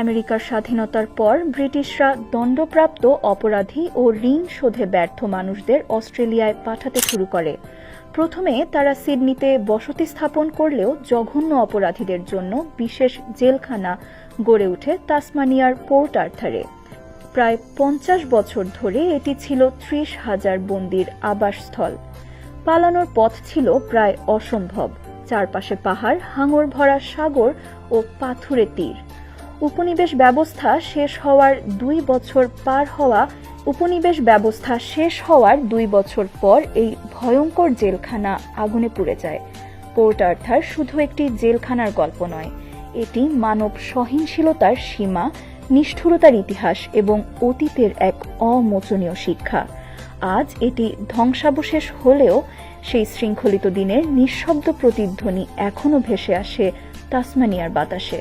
আমেরিকার স্বাধীনতার পর ব্রিটিশরা দণ্ডপ্রাপ্ত অপরাধী ও ঋণ শোধে ব্যর্থ মানুষদের অস্ট্রেলিয়ায় পাঠাতে শুরু করে। প্রথমে তারা সিডনিতে বসতি স্থাপন করলেও জঘন্য অপরাধীদের জন্য বিশেষ জেলখানা গড়ে ওঠে তাসমানিয়ার পোর্ট আর্থারে। প্রায় পঞ্চাশ বছর ধরে এটি ছিল ত্রিশ হাজার বন্দির আবাসস্থল। পালানোর পথ ছিল প্রায় অসম্ভব। চারপাশে পাহাড়, হাঙর ভরা সাগর ও পাথুরে তীর। উপনিবেশ ব্যবস্থা শেষ হওয়ার দুই বছর পার হওয়া উপনিবেশ ব্যবস্থা শেষ হওয়ার দুই বছর পর এই ভয়ঙ্কর জেলখানা আগুনে পুড়ে যায়। পোর্ট আর্থার শুধু একটি জেলখানার গল্প নয়, এটি মানব সহিংসীলতার সীমা, নিষ্ঠুরতার ইতিহাস এবং অতীতের এক অমোচনীয় শিক্ষা। আজ এটি ধ্বংসাবশেষ হলেও সেই শৃঙ্খলিত দিনের নিঃশব্দ প্রতিধ্বনি এখনও ভেসে আসে তাসমানিয়ার বাতাসে।